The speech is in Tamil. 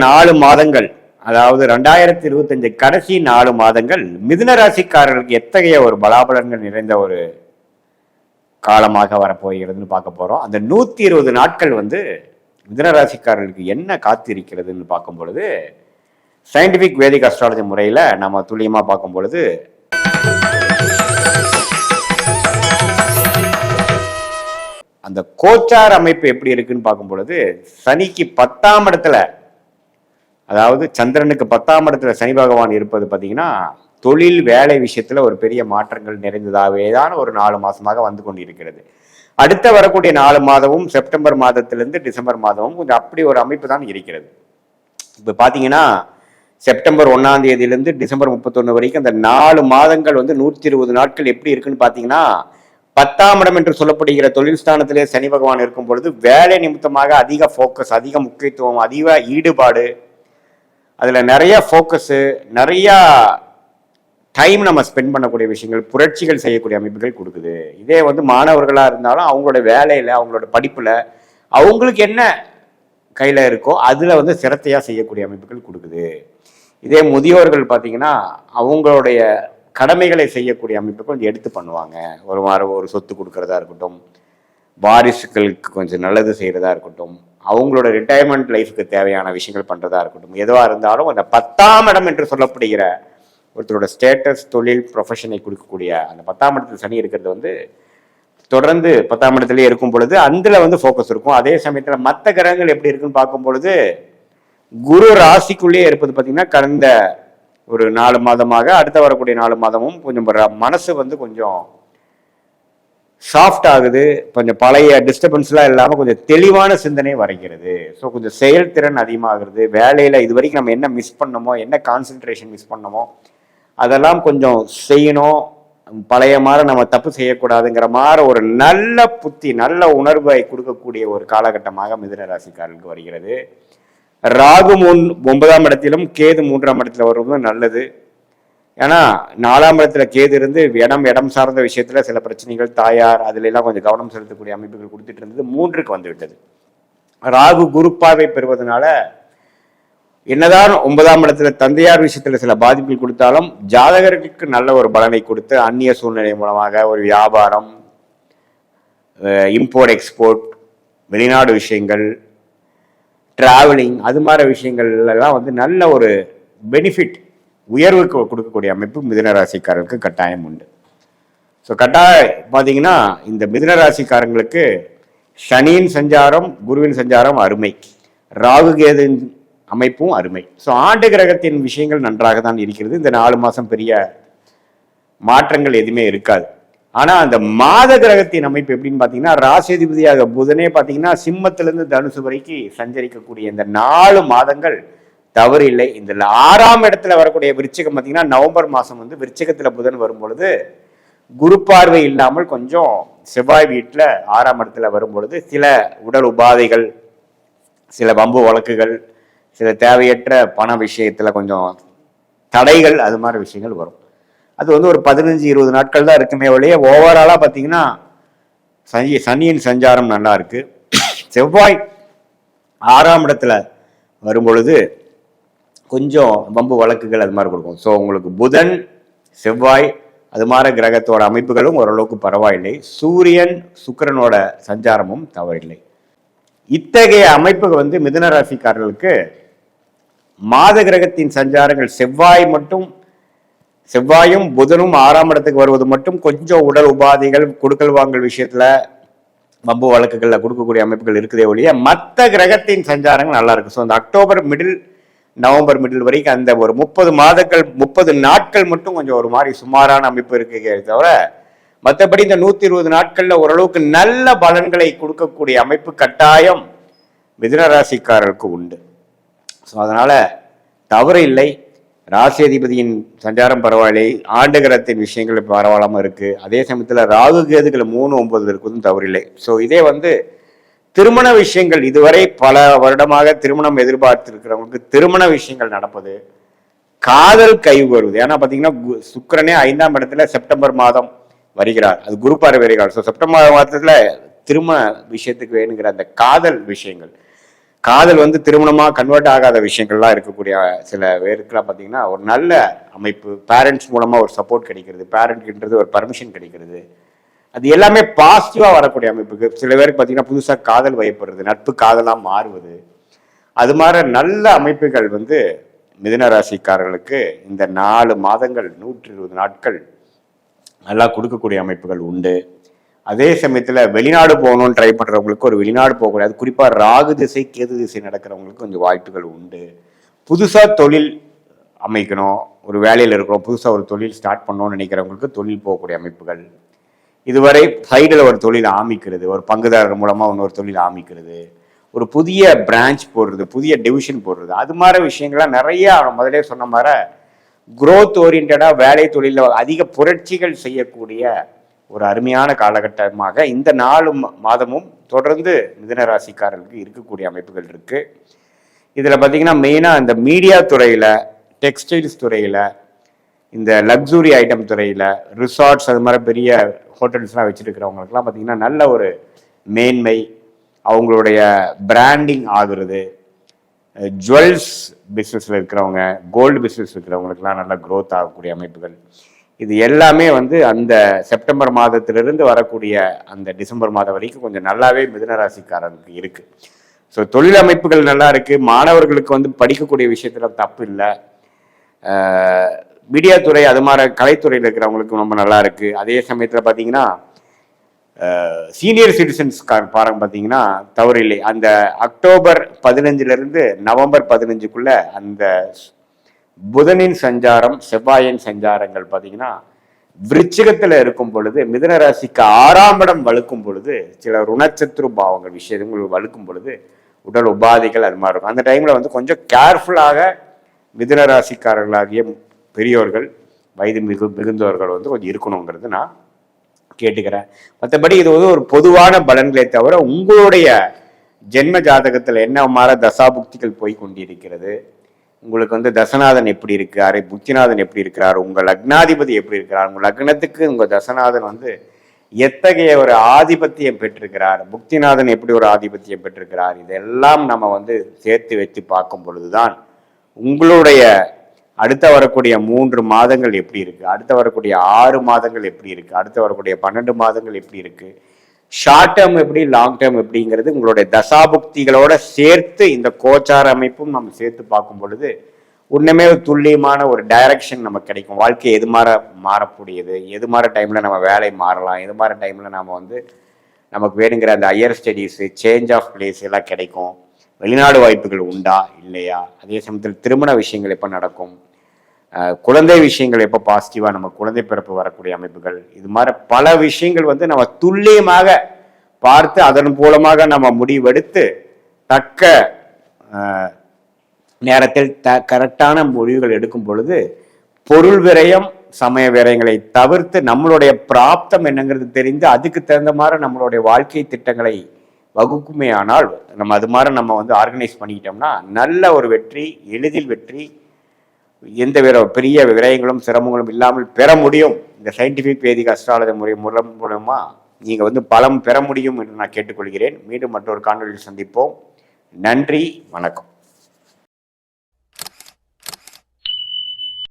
நாலு மாதங்கள் அதாவது ரெண்டாயிரத்தி இருபத்தஞ்சு கடைசி நாலு மாதங்கள் மிதுன ராசிக்காரர்களுக்கு எத்தகைய ஒரு பலாபலன்கள் நிறைந்த ஒரு காலமாக வரப்போகிறதுன்னு பார்க்க போகிறோம் அந்த நூற்றி இருபது நாட்கள் வந்து மிதுன ராசிக்காரர்களுக்கு என்ன காத்திருக்கிறதுன்னு பார்க்கும் பொழுது சயின்டிபிக் வேதிக் அஸ்ட்ராலஜி முறையில் நம்ம துல்லியமாக பார்க்கும் பொழுது அந்த கோச்சார் அமைப்பு எப்படி இருக்குன்னு பார்க்கும் பொழுது சனிக்கு பத்தாம் இடத்துல அதாவது சந்திரனுக்கு பத்தாம் இடத்துல சனி பகவான் இருப்பது பார்த்தீங்கன்னா தொழில் வேலை விஷயத்தில் ஒரு பெரிய மாற்றங்கள் நிறைந்ததாகவே தான் ஒரு நாலு மாதமாக வந்து கொண்டிருக்கிறது. அடுத்த வரக்கூடிய நாலு மாதமும் செப்டம்பர் மாதத்திலிருந்து டிசம்பர் மாதமும் கொஞ்சம் அப்படி ஒரு அமைப்பு தான் இருக்கிறது. இப்போ பார்த்தீங்கன்னா செப்டம்பர் ஒன்றாம் தேதியிலேருந்து டிசம்பர் முப்பத்தொன்று வரைக்கும் அந்த நாலு மாதங்கள் வந்து நூற்றி இருபது நாட்கள் எப்படி இருக்குன்னு பார்த்தீங்கன்னா பத்தாம் இடம் என்று சொல்லப்படுகிற தொழில் ஸ்தானத்திலே சனி பகவான் இருக்கும் பொழுது வேலை நிமித்தமாக அதிக ஃபோக்கஸ் அதிக முக்கியத்துவம் அதிக ஈடுபாடு அதில் நிறைய ஃபோக்கஸு நிறையா டைம் நம்ம ஸ்பெண்ட் பண்ணக்கூடிய விஷயங்கள் புரட்சிகள் செய்யக்கூடிய அமைப்புகள் கொடுக்குது. இதே வந்து மாணவர்களாக இருந்தாலும் அவங்களோட வேலையில் அவங்களோட படிப்பில் அவங்களுக்கு என்ன கையில் இருக்கோ அதில் வந்து சிரத்தையாக செய்யக்கூடிய அமைப்புகள் கொடுக்குது. இதே முதியோர்கள் பார்த்தீங்கன்னா அவங்களுடைய கடமைகளை செய்யக்கூடிய அமைப்பு கொஞ்சம் எடுத்து பண்ணுவாங்க. ஒரு வாரம் ஒரு சொத்து கொடுக்கறதா இருக்கட்டும் வாரிசுகளுக்கு கொஞ்சம் நல்லது செய்கிறதா இருக்கட்டும் அவங்களோட ரிட்டையர்மெண்ட் லைஃபுக்கு தேவையான விஷயங்கள் பண்ணுறதா இருக்கட்டும். எதுவாக இருந்தாலும் அந்த பத்தாம் இடம் என்று சொல்லப்படுகிற ஒருத்தரோட ஸ்டேட்டஸ் தொழில் ப்ரொஃபஷனை கொடுக்கக்கூடிய அந்த பத்தாம் இடத்துல சனி இருக்கிறது வந்து தொடர்ந்து பத்தாம் இடத்துலயே இருக்கும் பொழுது அதில் வந்து ஃபோக்கஸ் இருக்கும். அதே சமயத்தில் மற்ற கிரகங்கள் எப்படி இருக்குன்னு பார்க்கும் பொழுது குரு ராசிக்குள்ளேயே இருப்பது பார்த்தீங்கன்னா கடந்த ஒரு நாலு மாதமாக அடுத்த வரக்கூடிய நாலு மாதமும் கொஞ்சம் மனசு வந்து கொஞ்சம் சாஃப்ட் ஆகுது கொஞ்சம் பழைய டிஸ்டர்பன்ஸ்லாம் இல்லாமல் கொஞ்சம் தெளிவான சிந்தனை வரைகிறது. ஸோ கொஞ்சம் செயல்திறன் அதிகமாகிறது. வேலையில் இது வரைக்கும் நம்ம என்ன மிஸ் பண்ணமோ என்ன கான்சென்ட்ரேஷன் மிஸ் பண்ணமோ அதெல்லாம் கொஞ்சம் செய்யணும். பழைய மாதிரி நம்ம தப்பு செய்யக்கூடாதுங்கிற மாதிரி ஒரு நல்ல புத்தி நல்ல உணர்வை கொடுக்கக்கூடிய ஒரு காலகட்டமாக மிதுன ராசிக்காரர்களுக்கு வருகிறது. ராகு மூன் ஒன்பதாம் இடத்திலும் கேது மூன்றாம் இடத்துல வருவதும் நல்லது. ஏன்னா நாலாம் இடத்துல கேது இருந்து இடம் இடம் சார்ந்த விஷயத்துல சில பிரச்சனைகள் தாயார் அதுல எல்லாம் கொஞ்சம் கவனம் செலுத்தக்கூடிய அமைப்புகள் கொடுத்துட்டு இருந்தது மூன்றுக்கு வந்து விட்டது. ராகு குருப்பாவை பெறுவதனால என்னதான் ஒன்பதாம் இடத்துல தந்தையார் விஷயத்துல சில பாதிப்புகள் கொடுத்தாலும் ஜாதகர்களுக்கு நல்ல ஒரு பலனை கொடுத்து அந்நிய சூழ்நிலை மூலமாக ஒரு வியாபாரம் இம்போர்ட் எக்ஸ்போர்ட் வெளிநாடு விஷயங்கள் டிராவலிங் அது மாதிரி விஷயங்கள் எல்லாம் வந்து நல்ல ஒரு பெனிஃபிட் உயர்வு கொடுக்கக்கூடிய அமைப்பு மிதனராசிக்காரர்களுக்கு கட்டாயம் உண்டு. ஸோ கட்டாயம் பார்த்தீங்கன்னா இந்த மிதுன ராசிக்காரங்களுக்கு சனியின் சஞ்சாரம் குருவின் சஞ்சாரம் அருமை. ராகு கேதுவின் அமைப்பும் அருமை. ஸோ ஆண்டு கிரகத்தின் விஷயங்கள் நன்றாக தான் இருக்கிறது. இந்த நாலு மாதம் பெரிய மாற்றங்கள் எதுவுமே இருக்காது. ஆனால் அந்த மாத கிரகத்தின் அமைப்பு எப்படின்னு பார்த்தீங்கன்னா ராசிதிபதியாக புதனே பார்த்தீங்கன்னா சிம்மத்திலிருந்து தனுசு வரைக்கும் சஞ்சரிக்கக்கூடிய இந்த நாலு மாதங்கள் தவறு இல்லை. இந்த ஆறாம் இடத்துல வரக்கூடிய விருச்சிகம் பார்த்தீங்கன்னா நவம்பர் மாதம் வந்து விருச்சிகத்தில் புதன் வரும்பொழுது குரு பார்வை இல்லாமல் கொஞ்சம் செவ்வாய் வீட்டில் ஆறாம் இடத்துல வரும்பொழுது சில உடல் உபாதைகள் சில வம்பு வழக்குகள் சில தேவையற்ற பண விஷயத்தில் கொஞ்சம் தடைகள் அது மாதிரி விஷயங்கள் வரும். அது வந்து ஒரு பதினஞ்சு இருபது நாட்கள் தான் இருக்குமே ஒழிய ஓவராலாக பார்த்தீங்கன்னா சனி சனியின் சஞ்சாரம் நல்லா இருக்கு. செவ்வாய் ஆறாம் இடத்துல வரும்பொழுது கொஞ்சம் வம்பு வழக்குகள் அது மாதிரி கொடுக்கும். ஸோ உங்களுக்கு புதன் செவ்வாய் அது மாதிரி கிரகத்தோட அமைப்புகளும் ஓரளவுக்கு பரவாயில்லை. சூரியன் சுக்கரனோட சஞ்சாரமும் தவறில்லை. இத்தகைய அமைப்பு வந்து மிதுன ராசிக்காரர்களுக்கு மாத கிரகத்தின் சஞ்சாரங்கள் செவ்வாய் மட்டும் செவ்வாயும் புதனும் ஆறாம் இடத்துக்கு வருவது மட்டும் கொஞ்சம் உடல் உபாதைகள் கொடுக்கல் வாங்கல் விஷயத்துல வம்பு வழக்குகளில் கொடுக்கக்கூடிய அமைப்புகள் இருக்குதே ஒழிய மற்ற கிரகத்தின் சஞ்சாரங்கள் நல்லா இருக்கு ஸோ அந்த அக்டோபர் மிடில் நவம்பர் மிடில் வரைக்கும் அந்த ஒரு முப்பது மாதங்கள் முப்பது நாட்கள் மட்டும் கொஞ்சம் ஒரு மாதிரி சுமாரான அமைப்பு இருக்கே தவிர மற்றபடி இந்த நூத்தி இருபது நாட்கள்ல ஓரளவுக்கு நல்ல பலன்களை கொடுக்கக்கூடிய அமைப்பு கட்டாயம் மிதுன ராசிக்காரருக்கு உண்டு. ஸோ அதனால தவறு இல்லை. ராசி அதிபதியின் சஞ்சாரம் பரவாயில்லை. ஆண்டு கிரகத்தின் விஷயங்கள் பரவாயில்லாம இருக்கு. அதே சமயத்துல ராகு கேதுகள் மூணு ஒன்பது இருக்குதும் தவறில்லை. ஸோ இதே வந்து திருமண விஷயங்கள் இதுவரை பல வருடமாக திருமணம் எதிர்பார்த்திருக்கிறவங்களுக்கு திருமண விஷயங்கள் நடப்பது காதல் கைவு வருது ஏன்னா பார்த்தீங்கன்னா கு- சுக்கிரனே ஐந்தாம் இடத்துல செப்டம்பர் மாதம் வருகிறார். அது குரு பார்வை வருகிறார் ஸோ செப்டம்பர் மாதத்துல திருமண விஷயத்துக்கு வேணுங்கிற அந்த காதல் விஷயங்கள். காதல் வந்து திருமணமா கன்வெர்ட் ஆகாத விஷயங்கள்லாம் இருக்கக்கூடிய சில பேருக்குலாம் பார்த்தீங்கன்னா ஒரு நல்ல அமைப்பு பேரண்ட்ஸ் மூலமாக ஒரு சப்போர்ட் கிடைக்கிறது. பேரண்ட்ன்றது ஒரு பர்மிஷன் கிடைக்கிறது. அது எல்லாமே பாசிட்டிவாக வரக்கூடிய அமைப்புக்கு சில பேருக்கு பார்த்தீங்கன்னா புதுசாக காதல் வயப்படுறது நட்பு காதலாக மாறுவது. அது மாதிரி நல்ல அமைப்புகள் வந்து மிதனராசிக்காரர்களுக்கு இந்த நாலு மாதங்கள் நூற்றி இருபது நாட்கள் நல்லா கொடுக்கக்கூடிய அமைப்புகள் உண்டு. அதே சமயத்தில் வெளிநாடு போகணும்னு ட்ரை பண்ணுறவங்களுக்கு ஒரு வெளிநாடு போகக்கூடாது குறிப்பாக ராகு திசை கேது திசை நடக்கிறவங்களுக்கு கொஞ்சம் வாய்ப்புகள் உண்டு. புதுசாக தொழில் அமைக்கணும். ஒரு வேலையில் இருக்கிறோம் புதுசாக ஒரு தொழில் ஸ்டார்ட் பண்ணணும்னு நினைக்கிறவங்களுக்கு தொழில் போகக்கூடிய அமைப்புகள். இதுவரை சைடில் ஒரு தொழில் ஆமிக்கிறது ஒரு பங்குதாரர் மூலமாக இன்னொரு தொழில் ஆமிக்கிறது ஒரு புதிய பிரான்ச் போடுறது புதிய டிவிஷன் போடுறது. அது மாதிரி விஷயங்கள்லாம் நிறைய முதலே சொன்ன மாதிரி குரோத் ஓரியன்டாக வேலை தொழிலில் அதிக புரட்சிகள் செய்யக்கூடிய ஒரு அருமையான காலகட்டமாக இந்த நாலு மாதமும் தொடர்ந்து மிதன ராசிக்காரர்களுக்கு இருக்கக்கூடிய அமைப்புகள் இருக்குது இதில் பார்த்தீங்கன்னா மெயினாக இந்த மீடியா துறையில் டெக்ஸ்டைல்ஸ் துறையில் இந்த லக்ஸுரி ஐட்டம் துறையில் ரிசார்ட்ஸ் அது மாதிரி பெரிய ஹோட்டல்ஸ்லாம் வச்சுருக்கிறவங்களுக்குலாம் பார்த்தீங்கன்னா நல்ல ஒரு மேன்மை அவங்களுடைய பிராண்டிங் ஆகுறது ஜுவல்ஸ் பிஸ்னஸில் இருக்கிறவங்க கோல்டு பிஸ்னஸ் இருக்கிறவங்களுக்குலாம் நல்ல க்ரோத் ஆகக்கூடிய அமைப்புகள். இது எல்லாமே வந்து அந்த செப்டம்பர் மாதத்திலிருந்து வரக்கூடிய அந்த டிசம்பர் மாதம் வரைக்கும் கொஞ்சம் நல்லாவே மிதனராசிக்காரனுக்கு இருக்குது ஸோ தொழில் அமைப்புகள் நல்லா இருக்குது மாணவர்களுக்கு வந்து படிக்கக்கூடிய விஷயத்தில் தப்பு இல்லை. மீடியா துறை அது மாதிரி கலைத்துறையில் இருக்கிறவங்களுக்கு ரொம்ப நல்லா இருக்குது அதே சமயத்தில் பார்த்தீங்கன்னா சீனியர் சிட்டிசன்ஸ்கார் பாருங்க பார்த்தீங்கன்னா தவறில்லை அந்த அக்டோபர் பதினஞ்சிலிருந்து நவம்பர் பதினஞ்சுக்குள்ள அந்த புதனின் சஞ்சாரம் செவ்வாயின் சஞ்சாரங்கள் பார்த்தீங்கன்னா விருச்சிகத்தில் இருக்கும் பொழுது மிதுன ராசிக்கு ஆறாம் இடம் வலுக்கும் பொழுது சில ருணச்சத்ரு பாவங்கள் விஷயங்கள் வலுக்கும் பொழுது உடல் உபாதைகள் அது மாதிரி இருக்கும். அந்த டைமில் வந்து கொஞ்சம் கேர்ஃபுல்லாக மிதுன ராசிக்காரர்களாகிய பெரியோர்கள் வயது மிகு மிகுந்தவர்கள் வந்து கொஞ்சம் இருக்கணுங்கிறது நான் கேட்டுக்கிறேன். மற்றபடி இது வந்து ஒரு பொதுவான பலன்களை தவிர உங்களுடைய ஜென்ம ஜாதகத்தில் என்ன மாற தசாபுக்திகள் போய் கொண்டிருக்கிறது? உங்களுக்கு வந்து தசநாதன் எப்படி இருக்கிறார்? புத்திநாதன் எப்படி இருக்கிறார்? உங்கள் லக்னாதிபதி எப்படி இருக்கிறார்? உங்கள் லக்னத்துக்கு உங்கள் தசநாதன் வந்து எத்தகைய ஒரு ஆதிபத்தியம் பெற்றிருக்கிறார்? புக்திநாதன் எப்படி ஒரு ஆதிபத்தியம் பெற்றிருக்கிறார்? இதெல்லாம் நம்ம வந்து சேர்த்து வச்சு பார்க்கும் பொழுதுதான் உங்களுடைய அடுத்த வரக்கூடிய மூன்று மாதங்கள் எப்படி இருக்கு? அடுத்த வரக்கூடிய ஆறு மாதங்கள் எப்படி இருக்கு? அடுத்த வரக்கூடிய பன்னெண்டு மாதங்கள் எப்படி இருக்கு? ஷார்ட் டேர்ம் எப்படி லாங் டேர்ம் எப்படிங்கிறது உங்களுடைய தசாபுக்திகளோட சேர்த்து இந்த கோச்சார அமைப்பும் நம்ம சேர்த்து பார்க்கும் பொழுது உண்மையுமே ஒரு துல்லியமான ஒரு டைரக்ஷன் நமக்கு கிடைக்கும். வாழ்க்கை எது மாற மாறக்கூடியது? எது மாதிரி டைம்ல நம்ம வேலை மாறலாம்? எது மாதிரி டைம்ல நம்ம வந்து நமக்கு வேணுங்கிற அந்த higher studies change of place எல்லாம் கிடைக்கும். வெளிநாடு வாய்ப்புகள் உண்டா? இல்லையா? அதே சமயத்தில் திருமண விஷயங்கள் எப்போ நடக்கும்? குழந்தை விஷயங்கள் எப்போ பாசிட்டிவாக நம்ம குழந்தை பிறப்பு வரக்கூடிய அமைப்புகள் இது மாதிரி பல விஷயங்கள் வந்து நம்ம துல்லியமாக பார்த்து அதன் மூலமாக நம்ம முடிவெடுத்து தக்க நேரத்தில் த கரெக்டான முடிவுகள் எடுக்கும் பொழுது பொருள் விரயம் சமய விரயங்களை தவிர்த்து நம்மளுடைய பிராப்தம் என்னங்கிறது தெரிந்து அதுக்கு தகுந்த மாதிரி நம்மளுடைய வாழ்க்கை திட்டங்களை வகுக்குமே ஆனால் நம்ம அது மாதிரி நம்ம வந்து ஆர்கனைஸ் பண்ணிக்கிட்டோம்னா நல்ல ஒரு வெற்றி எளிதில் வெற்றி எந்த வித பெரிய விரயங்களும் சிரமங்களும் இல்லாமல் பெற முடியும். இந்த சயின்டிஃபிக் வேதிக அஸ்ட்ராலஜி முறை மூலம் மூலமா நீங்கள் வந்து பலம் பெற முடியும் என்று நான் கேட்டுக்கொள்கிறேன். மீண்டும் மற்றொரு காணொலியில் சந்திப்போம். நன்றி வணக்கம்.